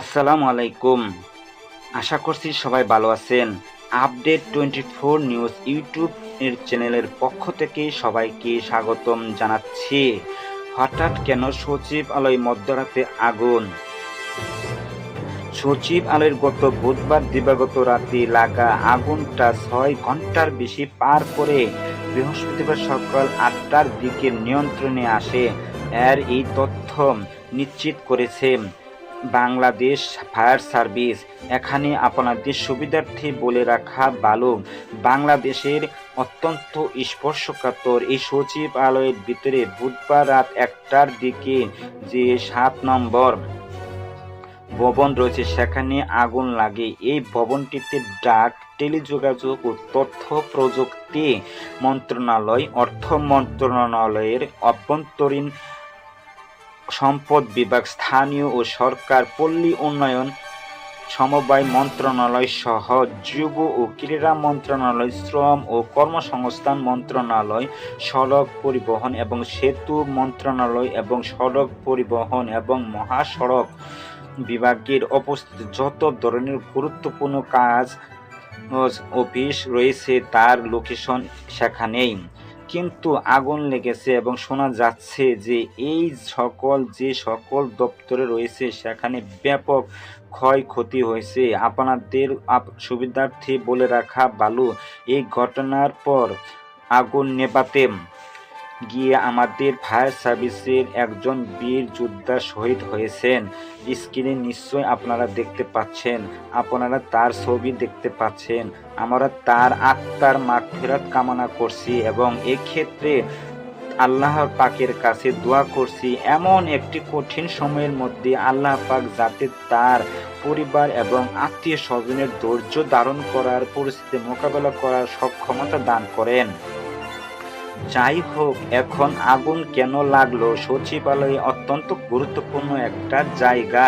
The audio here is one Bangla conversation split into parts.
আসসালামু আলাইকুম। আশা করছি সবাই ভালো আছেন। Update twenty four news YouTube এর চ্যানেলের পক্ষ থেকে সবাইকে স্বাগতম জানাচ্ছি। হঠাৎ কেন সচিব সচিবালয় মধ্যরাতে আগুন? সচিব সচিবালয়ের গত বুধবার দিবাগত রাতে লাগা আগুনটা ছয় ঘণ্টার বেশি পার করে বৃহস্পতিবার সকাল আটটার দিকে নিয়ন্ত্রণে আসে। এর এই তথ্য নিশ্চিত করেছে বাংলাদেশ ফায়ার সার্ভিস। এখানে আপনাদের সুবিধার্থে বলে রাখা ভালো। বাংলাদেশের অত্যন্ত স্পর্শকাতর এই সচিবালয়ের ভিতরে বুধবার রাত একটার দিকে যে সাত নম্বর ভবন রয়েছে, সেখানে আগুন লাগে। এই ভবনটিতে ডাক, টেলিযোগাযোগ ও তথ্য প্রযুক্তি মন্ত্রণালয়, অর্থ মন্ত্রণালয়ের অভ্যন্তরীণ সম্পদ বিভাগ, স্থানীয় ও সরকার, পল্লী উন্নয়ন, সমবায় মন্ত্রণালয় সহ যুব ও ক্রীড়া মন্ত্রণালয়, শ্রম ও কর্মসংস্থান মন্ত্রণালয়, সড়ক পরিবহন এবং সেতু মন্ত্রণালয় এবং সড়ক পরিবহন এবং মহাসড়ক বিভাগের অবস্থিত যত ধরনের গুরুত্বপূর্ণ কাজ অফিস রয়েছে তার লোকেশন সেখানেই। কিন্তু আগুন লেগেছে এবং শোনা যাচ্ছে যে এই সকল, যে সকল দপ্তরে রয়েছে, সেখানে ব্যাপক ক্ষয়ক্ষতি হয়েছে। আপনাদের সুবিধার্থে বলে রাখা ভালো এই ঘটনার পর আগুন নেবাতে গিয়ে আমাদের ফায়ার সার্ভিসের একজন বীর যোদ্ধা শহীদ হয়েছেন। স্ক্রিনে নিশ্চয় আপনারা দেখতে পাচ্ছেন, আপনারা তার ছবি দেখতে পাচ্ছেন। আমরা তার আত্মার মাগফিরাত কামনা করছি এবং এক্ষেত্রে আল্লাহ পাকের কাছে দোয়া করছি, এমন একটি কঠিন সময়ের মধ্যে আল্লাহ পাক যাতে তার পরিবার এবং আত্মীয় স্বজনের ধৈর্য ধারণ করার পরিস্থিতি মোকাবেলা করার সক্ষমতা দান করেন। যাই হোক এখন আগুন কেন লাগল? সচিবালয়ে অত্যন্ত গুরুত্বপূর্ণ একটা জায়গা,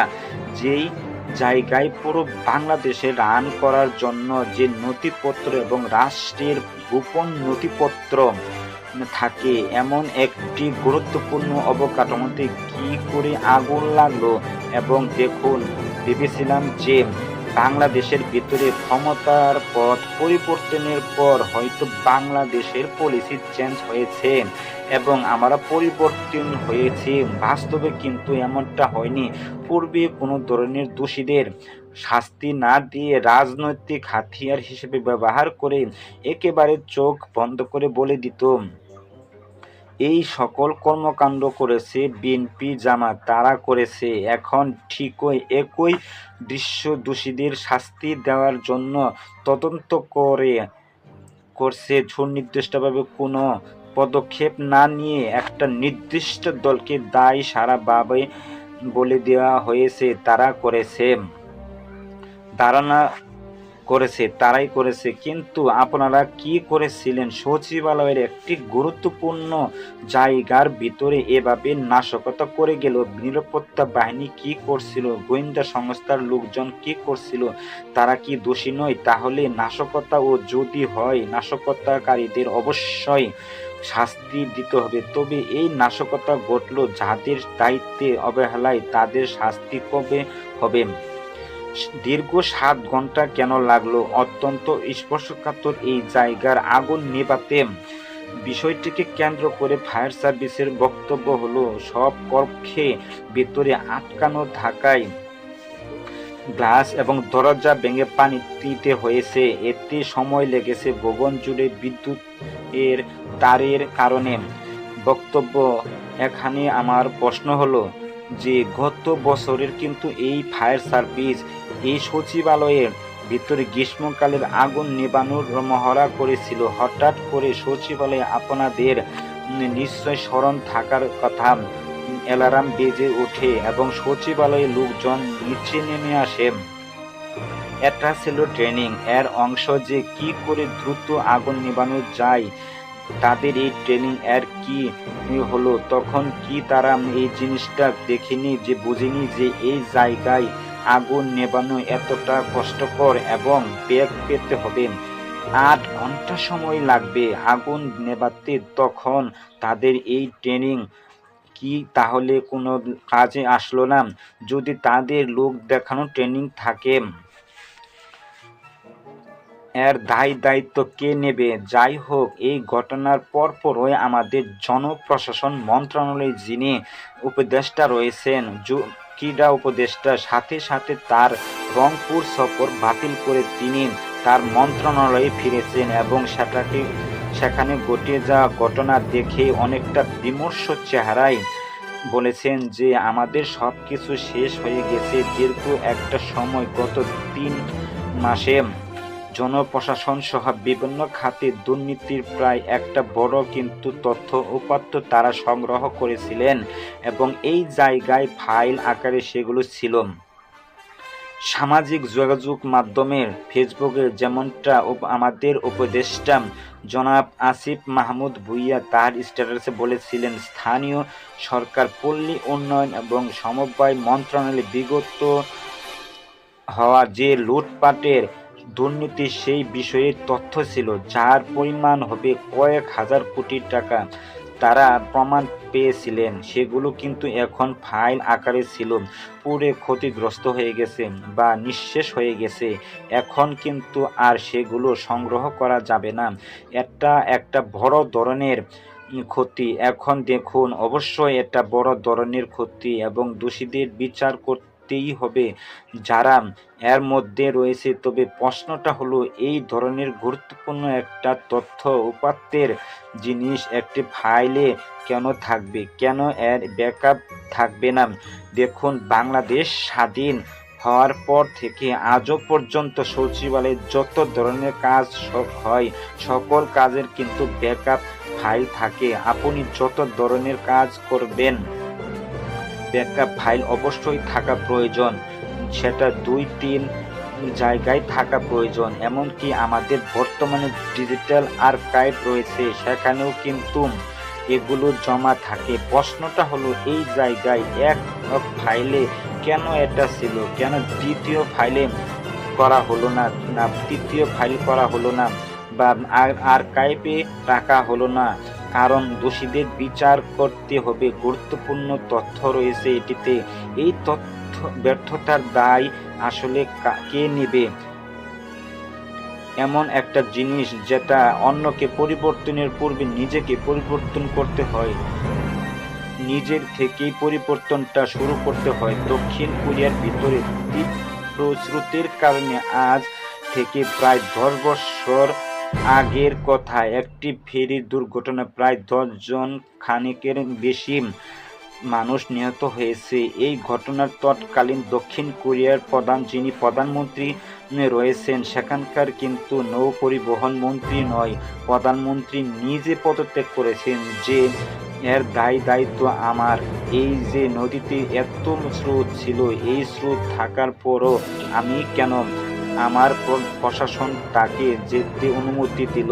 যেই জায়গায় পুরো বাংলাদেশে রান করার জন্য যে নথিপত্র এবং রাষ্ট্রের গোপন নথিপত্র থাকে, এমন একটি গুরুত্বপূর্ণ অবকাঠামোতে কি করে আগুন লাগল? এবং দেখুন, ভেবেছিলাম যে বাংলাদেশের ভিতরে ক্ষমতার পথ পরিবর্তনের পর হয়তো বাংলাদেশের পলিসি চেঞ্জ হয়েছে এবং আমরা পরিবর্তন হয়েছে। বাস্তবে কিন্তু এমনটা হয়নি। পূর্বে কোনো ধরনের দোষীদের শাস্তি না দিয়ে রাজনৈতিক হাতিয়ার হিসেবে ব্যবহার করে একেবারে চোখ বন্ধ করে বলে দিত। এই সকল কর্মকাণ্ড করেছে বিএনপি জামাত। তারা করেছে এখন ঠিকই একই দৃশ্য দোষীদের শাস্তি দেওয়ার জন্য তদন্ত করে, করছে সুনির্দিষ্টভাবে কোনো পদক্ষেপ না নিয়ে একটা নির্দিষ্ট দলকে দায় সারাভাবে বলে দেওয়া হয়েছে, তারা করেছে। ধারণা করেছে, তারাই করেছে, কিন্তু আপনারা কি করেছিলেন? সচিবালয়ের একটি গুরুত্বপূর্ণ জায়গার ভিতরে এভাবে নাশকতা করে গেল। নিরাপত্তা বাহিনী কি করছিল? গোয়েন্দা সংস্থার লোকজন কি করছিল? তারা কি দোষী নয়? তাহলে নাশকতা ও যদি হয়, নাশকতাকারীদের অবশ্যই শাস্তি দিতে হবে। তবে এই নাশকতা ঘটল যাদের দায়িত্বে অবহেলায়, তাদের শাস্তি কবে হবে? দীর্ঘ সাত ঘণ্টা কেন লাগল? অত্যন্ত স্পর্শকাতর এই জায়গার আগুন নেবাতে বিষয়টিকে কেন্দ্র করে ফায়ার সার্ভিসের বক্তব্য হলো, সব কক্ষে ভেতরে আটকানো থাকায় গ্লাস এবং দরজা ভেঙে পানি দিতে হয়েছে। এতে সময় লেগেছে ভবন জুড়ে বিদ্যুৎ এর তারের কারণে। বক্তব্য, এখানে আমার প্রশ্ন হলো যে, গত বছরের কিন্তু এই ফায়ার সার্ভিস এই সচিবালয়ের ভিতরে গ্রীষ্মকালের আগুন নেবানোর মহড়া করেছিল। হঠাৎ করে সচিবালয়ে আপনাদের নিশ্চয় স্মরণ থাকার কথা অ্যালার্ম বেজে ওঠে এবং সচিবালয়ে লোকজন নিচে নেমে আসে। এটা ছিল ট্রেনিং। এর অংশ যে কি করে দ্রুত আগুন নেবানো যায়, তাদের এই ট্রেনিং এর কি হলো, তখন কি তারা এই জিনিসটা দেখেনি যে, বুঝেনি যে, এই জায়গায় আগুন নেবানো এতটা কষ্টকর এবং বেগ পেতে হবে। আট ঘণ্টা সময় লাগবে আগুন নেবাতে, তখন তাদের এই ট্রেনিং কি তাহলে কোনো কাজে আসলো না? যদি তাদের লোক দেখানো ট্রেনিং থাকে, এর দায় দায়িত্ব কে নেবে? যাই হোক, এই ঘটনার পরপরই আমাদের জনপ্রশাসন মন্ত্রণালয়ে যিনি উপদেষ্টা রয়েছেন ক্রীড়া উপদেষ্টা সাথে সাথে তার রংপুর সফর বাতিল করে তিনি তার মন্ত্রণালয়ে ফিরেছেন এবং সেটাকে, সেখানে ঘটে যাওয়া ঘটনা দেখে অনেকটা বিমর্ষ চেহারায় বলেছেন যে, আমাদের সব কিছু শেষ হয়ে গেছে। দীর্ঘ একটা সময়, গত তিন মাসে জনপ্রশাসন সহ বিভিন্ন খাতে দুর্নীতির প্রায় একটা বড় কিন্তু তথ্য উপাত্ত তারা সংগ্রহ করেছিলেন এবং এই জায়গায় ফাইল আকারে সেগুলো ছিল। সামাজিক যোগাযোগ মাধ্যমের ফেসবুকে যেমনটা আমাদের উপদেষ্টা জনাব আসিফ মাহমুদ ভুইয়া তার স্ট্যাটাসে বলেছিলেন, স্থানীয় সরকার পল্লী উন্নয়ন এবং সমবায় মন্ত্রণালয় বিগত হওয়া যে লুটপাটের দুর্নীতি সেই বিষয়ে তথ্য ছিল, যার পরিমাণ হবে কয়েক হাজার কোটি টাকা। তারা প্রমাণ পেয়েছিলেন, সেগুলো কিন্তু এখন ফাইল আকারে ছিল পুরে ক্ষতিগ্রস্ত হয়ে গেছে বা নিঃশেষ হয়ে গেছে। এখন কিন্তু আর সেগুলো সংগ্রহ করা যাবে না। এটা একটা বড় ধরনের ক্ষতি। এখন দেখুন, অবশ্যই এটা বড় ধরনের ক্ষতি এবং দোষীদের বিচার করতেই হবে। যারা এর মধ্যে রয়েছে, তবে প্রশ্নটা হলো, এই ধরনের গুরুত্বপূর্ণ একটা তথ্য উপাত্তের জিনিস একটি ফাইলে কেন থাকবে? কেন এর ব্যাকআপ থাকবে না? দেখুন, বাংলাদেশ স্বাধীন হওয়ার পর থেকে আজও পর্যন্ত সচিবালয়ে যত ধরনের কাজ হয়, সকল কাজের কিন্তু ব্যাকআপ ফাইল থাকে। আপনি যত ধরনের কাজ করবেন ব্যাকআপ ফাইল অবশ্যই থাকা প্রয়োজন। সেটা দুই, তিন জায়গায় থাকা প্রয়োজন, এমনকি আমাদের বর্তমানে ডিজিটাল আর্কাইভ রয়েছে, সেখানেও কিন্তু এগুলো জমা থাকে। প্রশ্নটা হলো, এই জায়গায় এক ফাইলে কেন এটা ছিল? কেন দ্বিতীয় ফাইলে করা হলো না না, তৃতীয় ফাইল করা হলো না, বা আর আর্কাইভে রাখা হলো না? কারণ দোষীদের বিচার করতে হবে। গুরুত্বপূর্ণ তথ্য রয়েছে এটিতে। এই তথ্য ব্যর্থতার দায় আসলে কে নেবে? এমন একটা জিনিস যেটা অন্যকে পরিবর্তনের পূর্বে নিজেকে পরিবর্তন করতে হয়। নিজের থেকেই পরিবর্তনটা শুরু করতে হয়। দক্ষিণ কোরিয়ার ভিতরে তীব্র স্রোতের কারণে আজ থেকে প্রায় দশ বছর আগের কথা একটি ফেরি দুর্ঘটনা প্রায় দশ জন খানিকের বেশি মানুষ নিহত হয়েছে। এই ঘটনার তৎকালীন দক্ষিণ কোরিয়ার প্রধান, যিনি প্রধানমন্ত্রী রয়েছেন, সেখানকার কিন্তু নৌ পরিবহন মন্ত্রী নয়, প্রধানমন্ত্রী নিজে পদত্যাগ করেছেন যে এর দায় দায়িত্ব আমার। এই যে নদীতে এত স্রোত ছিল, এই স্রোত থাকার পরও আমি কেন আমার প্রশাসন তাকে যেতে অনুমতি দিল